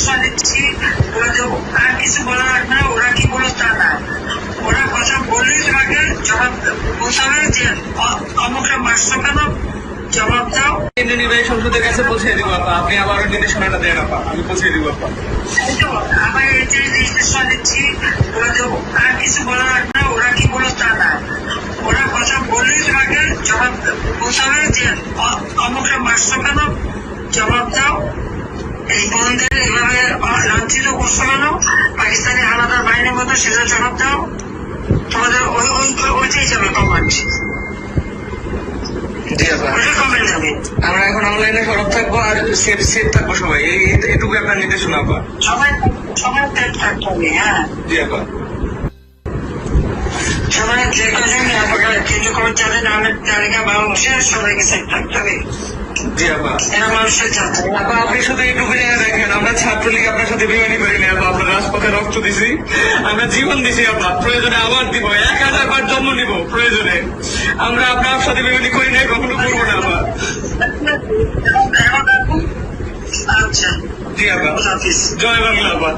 নির্দেশনা দিচ্ছি আর কিছু বলা লাগবে না ওরা কি বলো তা না। ওরা কথা বললেই তোমাকে জবাব বলতে হবে যে অমুকটা মারছো কেন? জবাব দাও। কেন্দ্রীয় নির্বাহী সংসদের কাছে পৌঁছে দিব আপা। আপনি আবারও নির্দেশনাটা দেন আপা। আমি পৌঁছে দিব আপা। এই আবার এই যে নির্দেশনা দিচ্ছি আর কিছু বলা লাগবে না ওরা কি বলো তা না। ওরা কথা বললেই তোমাকে জবাব বলতে হবে যে অমুকটা মারছো কেন? জবাব দাও। এই বোনদের এভাবে লাঞ্ছিত করছ কেন? পাকিস্তানি আলাদা বাহিনীর মতো সেটা জবাব দাও। তোমাদের ওই ওই ওইটাই যাবে কমান্ড আমরা এখন অনলাইনে সরব থাকব আর সেফ সেফ থাকব সবাই। এটুকু আপনার নির্দেশনা আপা সবাই সবাই থাকতে হবে হ্যাঁ। জি আপা সবাই যে কজন কেন্দ্র নামের তালিকা বাংলাদেশে সবাইকে সেট থাকতে হবে জি আপা এরা মানুষের ছাত্র আপা আপনি শুধু এইটুকু জায়গা দেখেন আমরা ছাত্রলীগ আপনার সাথে বিমানি করি না আপা আমরা রাজপথে রক্ত দিছি আমরা জীবন দিছি আপা প্রয়োজনে আবার দিব এক হাজার বার জন্ম নিব প্রয়োজনে আমরা আপনার সাথে বিমানি করি না কখনো করব না আপা আচ্ছা জি আপা জয় বাংলা আপা